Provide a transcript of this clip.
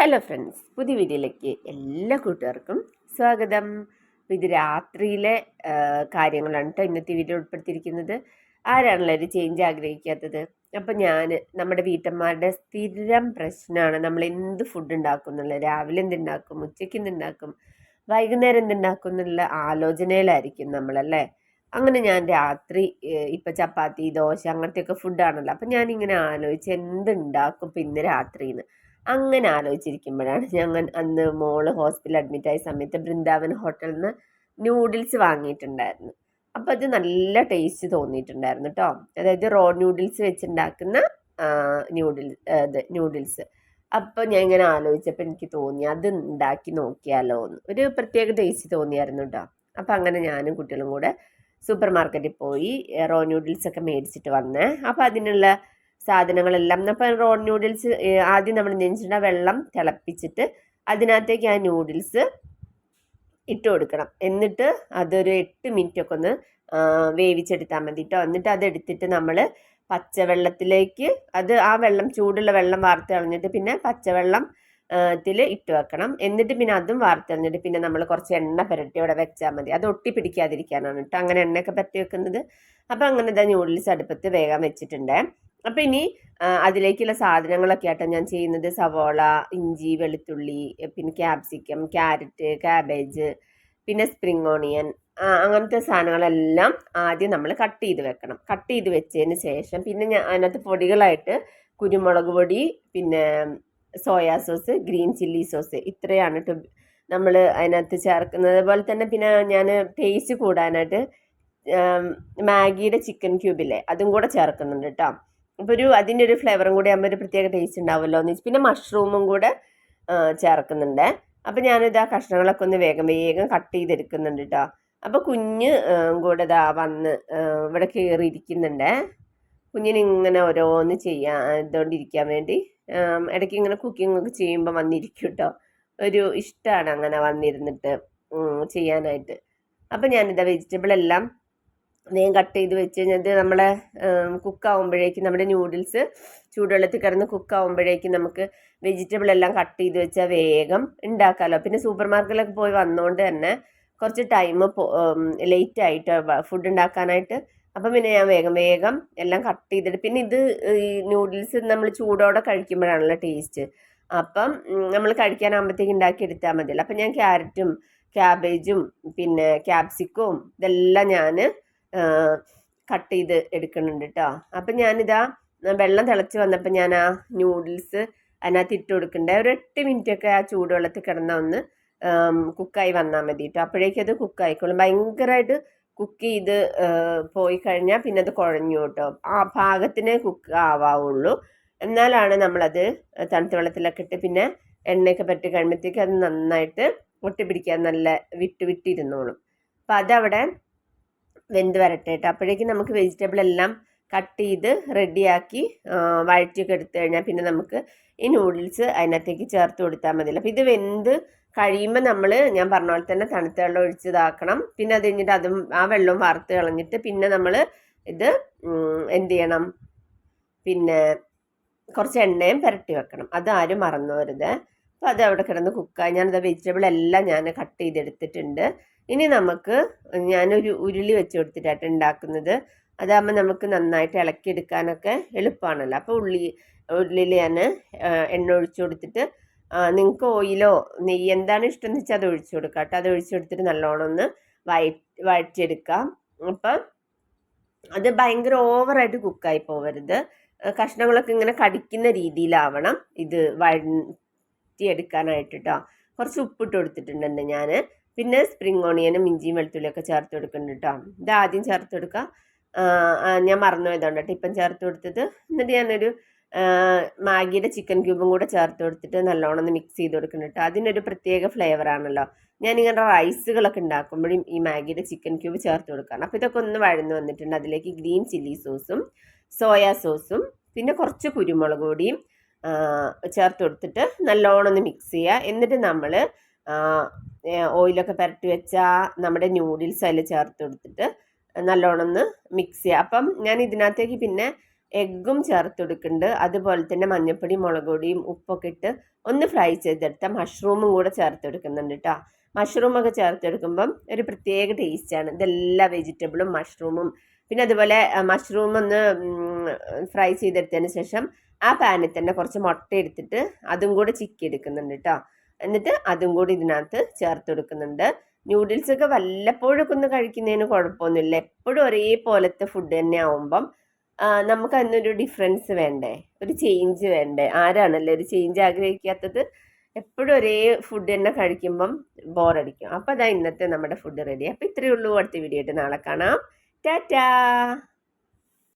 Hello friends പുതിയ വീഡിയോയിലേക്ക് എല്ലാ കൂട്ടുകാർക്കും സ്വാഗതം. ഇത് രാത്രിയിലെ കാര്യങ്ങളാണ് കേട്ടോ ഇന്നത്തെ വീഡിയോ ഉൾപ്പെടുത്തിയിരിക്കുന്നത്. ആരാണല്ലോ ഒരു ചേഞ്ച് ആഗ്രഹിക്കാത്തത്? അപ്പം ഞാൻ നമ്മുടെ വീട്ടമ്മമാരുടെ സ്ഥിരം പ്രശ്നമാണ്. നമ്മൾ എന്ത് ഫുഡ് ഉണ്ടാക്കും എന്നുള്ളത് രാവിലെ എന്തുണ്ടാക്കും ഉച്ചയ്ക്ക് എന്തുണ്ടാക്കും വൈകുന്നേരം എന്തുണ്ടാക്കും എന്നുള്ള ആലോചനയിലായിരിക്കും നമ്മളല്ലേ? അങ്ങനെ ഞാൻ രാത്രി ഇപ്പം ചപ്പാത്തി ദോശ അങ്ങനത്തെയൊക്കെ ഫുഡാണല്ലോ അപ്പം ഞാനിങ്ങനെ ആലോചിച്ച് എന്തുണ്ടാക്കും ഇപ്പം ഇന്ന് രാത്രിന്ന് അങ്ങനെ ആലോചിച്ചിരിക്കുമ്പോഴാണ് ഞങ്ങൾ അന്ന് മോൾ ഹോസ്പിറ്റലിൽ അഡ്മിറ്റായ സമയത്ത് ബൃന്ദാവൻ ഹോട്ടലിൽ നിന്ന് നൂഡിൽസ് വാങ്ങിയിട്ടുണ്ടായിരുന്നു. അപ്പോൾ അത് നല്ല ടേസ്റ്റ് തോന്നിയിട്ടുണ്ടായിരുന്നു കേട്ടോ അതായത് റോ ന്യൂഡിൽസ് വെച്ചുണ്ടാക്കുന്ന ന്യൂഡിൽ ഇത് നൂഡിൽസ് അപ്പോൾ ഞാൻ ഇങ്ങനെ ആലോചിച്ചപ്പോൾ എനിക്ക് തോന്നി അത് ഉണ്ടാക്കി നോക്കിയാലോ എന്ന്. ഒരു പ്രത്യേക ടേസ്റ്റ് തോന്നിയായിരുന്നു കേട്ടോ അപ്പോൾ അങ്ങനെ ഞാനും കുട്ടികളും കൂടെ സൂപ്പർ മാർക്കറ്റിൽ പോയി റോ നൂഡിൽസ് ഒക്കെ മേടിച്ചിട്ട് വന്നേ. അപ്പോൾ അതിനുള്ള സാധനങ്ങളെല്ലാം. അപ്പോൾ റോ നൂഡിൽസ് ആദ്യം നമ്മൾ നെഞ്ചിട വെള്ളം തിളപ്പിച്ചിട്ട് അതിനകത്തേക്ക് ആ നൂഡിൽസ് ഇട്ട് കൊടുക്കണം. എന്നിട്ട് അതൊരു എട്ട് മിനിറ്റ് ഒക്കെ ഒന്ന് വേവിച്ചെടുത്താൽ മതി കേട്ടോ എന്നിട്ട് അതെടുത്തിട്ട് നമ്മൾ പച്ചവെള്ളത്തിലേക്ക് അത് ആ വെള്ളം ചൂടുള്ള വെള്ളം വാർത്ത് കളഞ്ഞിട്ട് പിന്നെ പച്ചവെള്ളം ത്തിൽ ഇട്ട് വെക്കണം. എന്നിട്ട് പിന്നെ അതും വാർത്തെറിഞ്ഞിട്ട് പിന്നെ നമ്മൾ കുറച്ച് എണ്ണ പുരട്ടി അവിടെ വെച്ചാൽ മതി. അത് ഒട്ടി പിടിക്കാതിരിക്കാനാണ് കേട്ടോ അങ്ങനെ എണ്ണയൊക്കെ പുരട്ടി വെക്കുന്നത്. അപ്പോൾ അങ്ങനെ ഇതാ നൂഡിൽസ് അടുപ്പത്ത് വേഗം വെച്ചിട്ടുണ്ട്. അപ്പോൾ ഇനി അതിലേക്കുള്ള സാധനങ്ങളൊക്കെ ആട്ടോ ഞാൻ ചെയ്യുന്നത്. സവോള ഇഞ്ചി വെളുത്തുള്ളി പിന്നെ ക്യാപ്സിക്കം ക്യാരറ്റ് ക്യാബേജ് പിന്നെ സ്പ്രിങ് ഓണിയൻ അങ്ങനത്തെ സാധനങ്ങളെല്ലാം ആദ്യം നമ്മൾ കട്ട് ചെയ്ത് വെക്കണം. കട്ട് ചെയ്ത് വെച്ചതിന് ശേഷം പിന്നെ ഞാൻ അതിനകത്ത് പൊടികളായിട്ട് കുരുമുളക് പൊടി പിന്നെ soya sauce green chilli sauce ഇത്രയാണ് നമ്മൾ അതിനകത്ത് ചേർക്കുന്നത്. അതുപോലെ തന്നെ പിന്നെ ഞാൻ ടേസ്റ്റ് കൂടാനായിട്ട് മാഗിയുടെ ചിക്കൻ ക്യൂബില്ലേ അതും കൂടെ ചേർക്കുന്നുണ്ട് കേട്ടോ അപ്പോൾ ഒരു അതിന്റെ ഒരു ഫ്ലേവറും കൂടി ആകുമ്പോൾ ഒരു പ്രത്യേക ടേസ്റ്റ് ഉണ്ടാവുമല്ലോ എന്ന് പിന്നെ മഷ്റൂമും കൂടെ ചേർക്കുന്നുണ്ട്. അപ്പോൾ ഞാനിത് ആ കഷ്ണങ്ങളൊക്കെ ഒന്ന് വേഗം വേഗം കട്ട് ചെയ്തെടുക്കുന്നുണ്ട് കേട്ടോ അപ്പോൾ കുഞ്ഞ് കൂടെ ഇതാ വന്ന് ഇവിടെ കയറിയിരിക്കുന്നുണ്ട് കുഞ്ഞിന് ഇങ്ങനെ ഓരോന്ന് ചെയ്യാൻ ഇതുകൊണ്ടിരിക്കാൻ വേണ്ടി ഇടയ്ക്ക് ഇങ്ങനെ കുക്കിംഗ് ഒക്കെ ചെയ്യുമ്പോൾ വന്നിരിക്കും കേട്ടോ ഒരു ഇഷ്ടമാണ് അങ്ങനെ വന്നിരുന്നിട്ട് ചെയ്യാനായിട്ട്. അപ്പം ഞാനിതാ വെജിറ്റബിൾ എല്ലാം വേഗം കട്ട് ചെയ്ത് വെച്ച് കഴിഞ്ഞാൽ നമ്മളെ കുക്കാവുമ്പോഴേക്കും നമ്മുടെ ന്യൂഡിൽസ് ചൂടുവെള്ളത്തിൽ കിടന്ന് കുക്കാവുമ്പോഴേക്കും നമുക്ക് വെജിറ്റബിൾ എല്ലാം കട്ട് ചെയ്ത് വെച്ചാൽ വേഗം ഉണ്ടാക്കാമല്ലോ പിന്നെ സൂപ്പർ മാർക്കറ്റിലൊക്കെ പോയി വന്നുകൊണ്ട് തന്നെ കുറച്ച് ടൈം ലേറ്റ് ആയിട്ട് ഫുഡ് ഉണ്ടാക്കാനായിട്ട്. അപ്പം പിന്നെ ഞാൻ വേഗം വേഗം എല്ലാം കട്ട് ചെയ്തിട്ട് പിന്നെ ഇത് ഈ ന്യൂഡിൽസ് നമ്മൾ ചൂടോടെ കഴിക്കുമ്പോഴാണല്ലോ ടേസ്റ്റ് അപ്പം നമ്മൾ കഴിക്കാനാകുമ്പോഴത്തേക്ക് ഉണ്ടാക്കി എടുത്താൽ മതിയല്ലോ. അപ്പം ഞാൻ ക്യാരറ്റും ക്യാബേജും പിന്നെ ക്യാപ്സിക്കവും ഇതെല്ലാം ഞാൻ കട്ട് ചെയ്ത് എടുക്കുന്നുണ്ട് കേട്ടോ അപ്പം ഞാനിതാ വെള്ളം തിളച്ച് വന്നപ്പോൾ ഞാൻ ആ ന്യൂഡിൽസ് അതിനകത്ത് ഇട്ട് കൊടുക്കണ്ടേ. ഒരു എട്ട് മിനിറ്റ് ഒക്കെ ആ ചൂടുവെള്ളത്തിൽ കിടന്ന ഒന്ന് കുക്കായി വന്നാൽ മതി കേട്ടോ അപ്പോഴേക്കും അത് കുക്കായിക്കോളും ഭയങ്കരമായിട്ട് കുക്ക് ചെയ്ത് പോയി കഴിഞ്ഞാൽ പിന്നെ അത് കുഴഞ്ഞു കേട്ടോ ആ ഭാഗത്തിനെ കുക്ക് ആവാവുള്ളൂ. എന്നാലാണ് നമ്മളത് തണുത്ത വെള്ളത്തിലൊക്കെ ഇട്ട് പിന്നെ എണ്ണയൊക്കെ പറ്റി കഴിയുമ്പോഴത്തേക്ക് അത് നന്നായിട്ട് ഒട്ടിപ്പിടിക്കാൻ നല്ല വിട്ട് വിട്ടിരുന്നോളും. അപ്പം അതവിടെ വെന്ത് വരട്ടെ കേട്ടോ അപ്പോഴേക്കും നമുക്ക് വെജിറ്റബിൾ എല്ലാം കട്ട് ചെയ്ത് റെഡിയാക്കി വഴറ്റിയൊക്കെ എടുത്തു കഴിഞ്ഞാൽ പിന്നെ നമുക്ക് ഈ നൂഡിൽസ് അതിനകത്തേക്ക് ചേർത്ത് കൊടുത്താൽ മതി. അപ്പോൾ ഇത് വെന്ത് കഴിയുമ്പോൾ നമ്മൾ ഞാൻ പറഞ്ഞ പോലെ തന്നെ തണുത്ത വെള്ളം ഒഴിച്ചതാക്കണം. പിന്നെ അത് കഴിഞ്ഞിട്ട് അതും ആ വെള്ളവും വറുത്ത് കളഞ്ഞിട്ട് പിന്നെ നമ്മൾ ഇത് എന്ത് ചെയ്യണം? പിന്നെ കുറച്ച് എണ്ണയും പുരട്ടി വെക്കണം. അത് ആരും മറന്നു വരുത് അപ്പോൾ അത് അവിടെ കിടന്ന് കുക്കായി ഞാനത് വെജിറ്റബിൾ എല്ലാം ഞാൻ കട്ട് ചെയ്തെടുത്തിട്ടുണ്ട്. ഇനി നമുക്ക് ഞാനൊരു ഉരുളി വെച്ച് കൊടുത്തിട്ടായിട്ട് ഉണ്ടാക്കുന്നത് അതാകുമ്പോൾ നമുക്ക് നന്നായിട്ട് ഇളക്കിയെടുക്കാനൊക്കെ എളുപ്പമാണല്ലോ അപ്പോൾ ഉള്ളി ഉള്ളിൽ ഞാൻ എണ്ണ ഒഴിച്ചു കൊടുത്തിട്ട് നിങ്ങൾക്ക് ഓയിലോ നെയ്യ് എന്താണ് ഇഷ്ടം എന്ന് വെച്ചാൽ അത് ഒഴിച്ചു കൊടുക്കാം കേട്ടോ. അത് ഒഴിച്ചു കൊടുത്തിട്ട് നല്ലോണം ഒന്ന് വഴ വഴറ്റിയെടുക്കാം. അപ്പം അത് ഭയങ്കര ഓവറായിട്ട് കുക്കായി പോവരുത്. കഷ്ണങ്ങളൊക്കെ ഇങ്ങനെ കടിക്കുന്ന രീതിയിലാവണം ഇത് വഴറ്റിയെടുക്കാനായിട്ട് കേട്ടോ. കുറച്ച് ഉപ്പിട്ട് കൊടുത്തിട്ടുണ്ടെന്ന് ഞാൻ പിന്നെ സ്പ്രിങ് ഓണിയനും ഇഞ്ചിയും വെളുത്തുള്ളിയൊക്കെ ചേർത്ത് കൊടുക്കുന്നുണ്ട് കേട്ടോ ഇത് ആദ്യം ചേർത്ത് കൊടുക്കുക ഞാൻ മറന്നു പോയതാണ് കേട്ടോ ഇപ്പം ചേർത്ത് കൊടുത്തത്. എന്നിട്ട് ഞാനൊരു മാഗിയുടെ ചിക്കൻ ക്യൂബും കൂടെ ചേർത്ത് കൊടുത്തിട്ട് നല്ലോണം ഒന്ന് മിക്സ് ചെയ്ത് കൊടുക്കുന്നുണ്ട് കേട്ടോ അതിനൊരു പ്രത്യേക ഫ്ലേവർ ആണല്ലോ. ഞാനിങ്ങനെ റൈസുകളൊക്കെ ഉണ്ടാക്കുമ്പോഴും ഈ മാഗിയുടെ ചിക്കൻ ക്യൂബ് ചേർത്ത് കൊടുക്കണം. അപ്പോൾ ഇതൊക്കെ ഒന്ന് വഴന്ന് വന്നിട്ടുണ്ട്. അതിലേക്ക് ഗ്രീൻ ചില്ലി സോസും സോയാ സോസും പിന്നെ കുറച്ച് കുരുമുളക് പൊടിയും ചേർത്ത് കൊടുത്തിട്ട് നല്ലോണം ഒന്ന് മിക്സ് ചെയ്യുക. എന്നിട്ട് നമ്മൾ ഓയിലൊക്കെ പുരട്ടി വെച്ച നമ്മുടെ ന്യൂഡിൽസ് അതിൽ ചേർത്ത് കൊടുത്തിട്ട് നല്ലോണം ഒന്ന് മിക്സ് ചെയ്യുക അപ്പം ഞാൻ ഇതിനകത്തേക്ക് പിന്നെ എഗ്ഗും ചേർത്ത് കൊടുക്കുന്നുണ്ട്. അതുപോലെ തന്നെ മഞ്ഞപ്പൊടി മുളക് പൊടിയും ഉപ്പൊക്കെ ഇട്ട് ഒന്ന് ഫ്രൈ ചെയ്തെടുത്ത മഷ്റൂമും കൂടെ ചേർത്ത് കൊടുക്കുന്നുണ്ട് കേട്ടോ മഷ്റൂമൊക്കെ ചേർത്തെടുക്കുമ്പം ഒരു പ്രത്യേക ടേസ്റ്റാണ് ഇതെല്ലാ വെജിറ്റബിളും മഷ്റൂമും പിന്നെ അതുപോലെ മഷ്റൂം ഒന്ന് ഫ്രൈ ചെയ്തെടുത്തതിന് ശേഷം ആ പാനിൽ തന്നെ കുറച്ച് മുട്ട എടുത്തിട്ട് അതും കൂടെ ചിക്കി എടുക്കുന്നുണ്ട് കേട്ടോ എന്നിട്ട് അതും കൂടി ഇതിനകത്ത് ചേർത്ത് കൊടുക്കുന്നുണ്ട്. നൂഡിൽസ് ഒക്കെ വല്ലപ്പോഴൊക്കെ ഒന്ന് കഴിക്കുന്നതിന് കുഴപ്പമൊന്നുമില്ല. എപ്പോഴും ഒരേപോലത്തെ ഫുഡ് തന്നെ ആവുമ്പം നമുക്ക് അതിനൊരു ഡിഫറൻസ് വേണ്ടേ? ഒരു ചേഞ്ച് വേണ്ടേ? ആരാണല്ലേ ഒരു ചേഞ്ച് ആഗ്രഹിക്കാത്തത്? എപ്പോഴും ഒരേ ഫുഡ് തന്നെ കഴിക്കുമ്പം ബോറടിക്കും അപ്പോൾ അതാ ഇന്നത്തെ നമ്മുടെ ഫുഡ് റെഡി അപ്പോൾ ഇത്രയേ ഉള്ളൂ. അടുത്ത വീഡിയോ ആയിട്ട് നാളെ കാണാം. ടാറ്റാ!